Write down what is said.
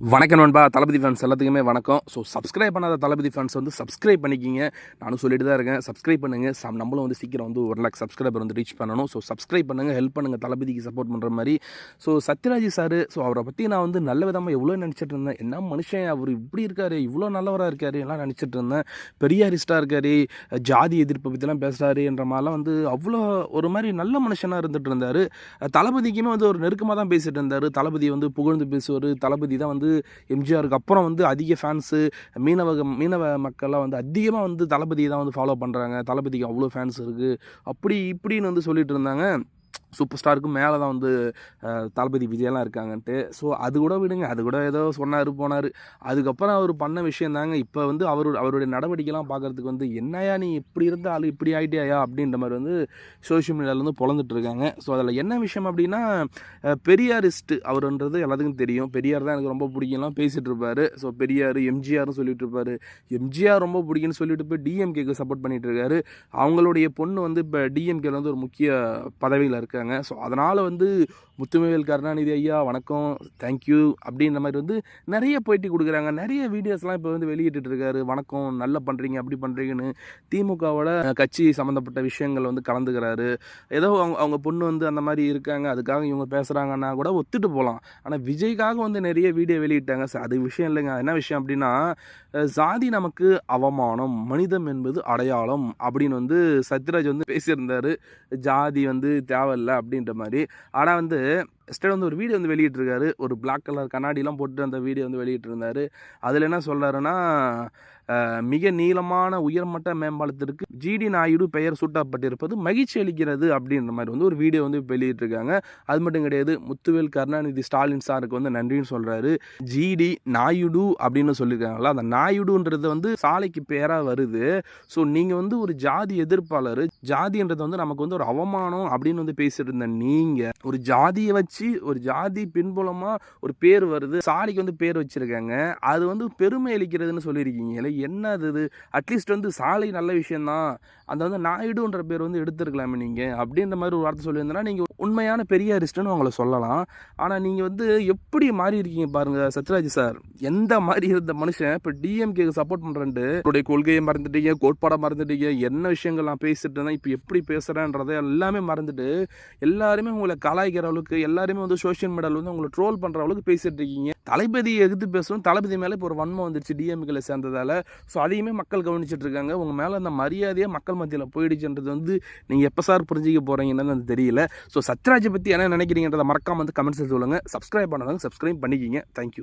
வணக்கம் நண்பா. தளபதி ஃபேன்ஸ் எல்லாத்துக்குமே வணக்கம். ஸோ சப்ஸ்கிரைப் பண்ணாத தளபதி ஃபேன்ஸ் வந்து சப்ஸ்கிரைப் பண்ணிக்கிங்க. நானும் சொல்லிட்டு தான் இருக்கேன். சப்ஸ்கிரைப் பண்ணுங்கள் சம் நம்மளும் வந்து சீக்கிரம் வந்து ஒரு லேக் சப்ஸ்கிரைபர் வந்து ரீச் பண்ணணும். ஸோ சப்ஸ்கிரைப் பண்ணுங்கள் ஹெல்ப் பண்ணுங்கள் தளபதிக்கு சப்போர்ட் பண்ணுற மாதிரி. ஸோ சத்யராஜ் சார் ஸோ அவரை பற்றி நான் வந்து நல்ல விதமாக எவ்வளோ நினச்சிட்டு இருந்தேன். என்ன மனுஷன்? அவர் இப்படி இருக்கார். இவ்வளோ நல்லவராக இருக்கார் எல்லாம் நினச்சிட்டு இருந்தேன். பெரியாரிஸ்டாக இருக்கார். ஜாதி எதிர்ப்பை பற்றிலாம் பேசுகிறாரு என்ற மாதிரிலாம் வந்து அவ்வளோ ஒரு மாதிரி நல்ல மனுஷனாக இருந்துகிட்டு இருந்தார். தளபதிக்குமே வந்து ஒரு நெருக்கமாக தான் பேசிகிட்டு இருந்தார். தளபதி வந்து புகழ்ந்து பேசுவார். தளபதி தான் வந்து எம்ஜிஆருக்கு அப்புறம் வந்து அதிக ஃபேன்ஸு மீனவ மீனவ மக்கள்லாம் வந்து அதிகமாக வந்து தளபதி தான் வந்து ஃபாலோ பண்ணுறாங்க தளபதிக்கு அவ்வளோ ஃபேன்ஸ் இருக்குது அப்படி இப்படின்னு வந்து சொல்லிட்டு இருந்தாங்க. சூப்பர் ஸ்டாருக்கு மேலே தான் வந்து தளபதி விஜயெல்லாம் இருக்காங்கன்ட்டு. ஸோ அது கூட விடுங்க. அது கூட ஏதோ சொன்னார் போனார். அதுக்கப்புறம் அவர் பண்ண விஷயம் தாங்க. இப்போ வந்து அவர் அவருடைய நடவடிக்கைலாம் பார்க்குறதுக்கு வந்து என்னையா நீ இப்படி இருந்த ஆள் இப்படி ஆகிட்டேயா அப்படின்ற மாதிரி வந்து சோஷியல் மீடியாவில் வந்து பொழந்துட்டு இருக்காங்க. ஸோ அதில் என்ன விஷயம் அப்படின்னா பெரியாரிஸ்ட்டு அவருன்றது எல்லாத்துக்கும் தெரியும். பெரியார் தான் எனக்கு ரொம்ப பிடிக்கும்லாம் பேசிகிட்டு இருப்பார். ஸோ பெரியார் எம்ஜிஆர்னு சொல்லிட்டு இருப்பார். எம்ஜிஆர் ரொம்ப பிடிக்குன்னு சொல்லிட்டு போய் டிஎம்கேக்கு சப்போர்ட் பண்ணிகிட்டு இருக்காரு. அவங்களுடைய பொண்ணு வந்து இப்போ டிஎம்கேல வந்து ஒரு முக்கிய பதவியில் இருக்காங்க. ஸோ அதனால் வந்து முத்துமைவேல் கருணாநிதி ஐயா வணக்கம். தேங்க்யூ அப்படின்ற மாதிரி வந்து நிறைய பேட்டி கொடுக்குறாங்க. நிறைய வீடியோஸ்லாம் இப்போ வந்து வெளியிட்டு இருக்காரு வணக்கம். நல்லா பண்ணுறீங்க அப்படி பண்ணுறீங்கன்னு திமுகவோட கட்சி சம்மந்தப்பட்ட விஷயங்கள் வந்து கலந்துக்கிறாரு. ஏதோ அவங்க அவங்க பொண்ணு வந்து அந்த மாதிரி இருக்காங்க. அதுக்காக இவங்க பேசுகிறாங்கன்னா கூட ஒத்துட்டு போகலாம். ஆனால் விஜய்க்காக வந்து நிறைய வீடியோ வெளியிட்டாங்க. சார் அது விஷயம் இல்லைங்க. என்ன விஷயம் அப்படின்னா சாதி ஜாதி நமக்கு அவமானம் மனிதம் என்பது அடையாளம் அப்படின்னு வந்து சத்யராஜ் வந்து பேசியிருந்தாரு. ஜாதி வந்து தேவையில்லை. அப்படின்ற மாதிரி. ஆனால் வந்து ஸ்டேட் வந்து ஒரு வீடியோ வந்து வெளியிட்டிருக்காரு. ஒரு பிளாக் கலர் கண்ணாடிலாம் போட்டு அந்த வீடியோ வந்து வெளியிட்டிருந்தாரு. அதில் என்ன சொல்கிறாருன்னா மிக நீளமான உயர்மட்ட மேம்பாலத்திற்கு ஜிடி நாயுடு பெயர் சூட்டப்பட்டிருப்பது மகிழ்ச்சி அளிக்கிறது அப்படின்ற மாதிரி வந்து ஒரு வீடியோ வந்து வெளியிட்டிருக்காங்க. அது மட்டும் கிடையாது முத்துவேல் கருணாநிதி ஸ்டாலின் சாருக்கு வந்து நன்றின்னு சொல்கிறாரு ஜிடி நாயுடு அப்படின்னு சொல்லியிருக்காங்களா அந்த நாயுடுன்றது வந்து சாலைக்கு பேராக வருது. ஸோ நீங்கள் வந்து ஒரு ஜாதி எதிர்ப்பாளர் ஜாதின்றது வந்து நமக்கு வந்து ஒரு அவமானம் அப்படின்னு வந்து பேசிட்டு இருந்த நீங்கள் ஒரு ஜாதியை வச்சு ஒரு ஜாதி பின்புலமாக ஒரு பேர் வருது. சாலைக்கு வந்து பேர் வச்சுருக்காங்க. அது வந்து பெருமை அளிக்கிறதுன்னு சொல்லியிருக்கீங்களே என்ன அது இது அட்லீஸ்ட் வந்து சாலை நல்ல விஷயந்தான் அந்த வந்து நாயுடுன்ற பேர் வந்து எடுத்துருக்கலாமே நீங்கள் அப்படின்ற மாதிரி ஒரு வார்த்தை சொல்லியிருந்தனா நீங்கள் உண்மையான பெரிய அரிஸ்ட்னு அவங்கள சொல்லலாம். ஆனால் நீங்கள் வந்து எப்படி மாறி இருக்கீங்க பாருங்கள் சத்யராஜ் சார். எந்த மாதிரி இருந்த மனுஷன் இப்போ டிஎம்கேக்கு சப்போர்ட் பண்ணுறேன்ட்டு அவருடைய கொள்கையை மறந்துட்டீங்க கோட்பாடை மறந்துட்டீங்க என்ன விஷயங்கள் நான் பேசிட்டு இருந்தேன் இப்போ எப்படி பேசுகிறேன்றதை எல்லாமே மறந்துட்டு எல்லாருமே உங்களை கலாய்க்கிற அளவுக்கு எல்லாருமே வந்து சோஷியல் மீடியாவில் வந்து உங்களை ட்ரோல் பண்ணுற அளவுக்கு பேசிகிட்டு இருக்கீங்க. தளபதியை எதிர்த்து பேசணும் தளபதி மேலே இப்போ ஒரு வன்மம் வந்துருச்சு டிஎம்கேல சேர்ந்ததால். ஸோ அதையுமே மக்கள் கவனிச்சுட்டு இருக்காங்க உங்கள் மேலே அந்த மரியாதையே மக்கள் மத்தியில் போயிடுச்சுன்றது வந்து நீங்கள் எப்போ சார் புரிஞ்சிக்க போகிறீங்கன்னு அது தெரியல. ஸோ சத்ராஜை பற்றி என்ன நினைக்கிறீங்கன்றதை மறக்காமல் வந்து கமெண்ட்ஸில் சொல்லுங்கள் சப்ஸ்கிரைப் பண்ணாதவங்க சப்ஸ்கிரைப் பண்ணிக்கிங்க. தேங்க்யூ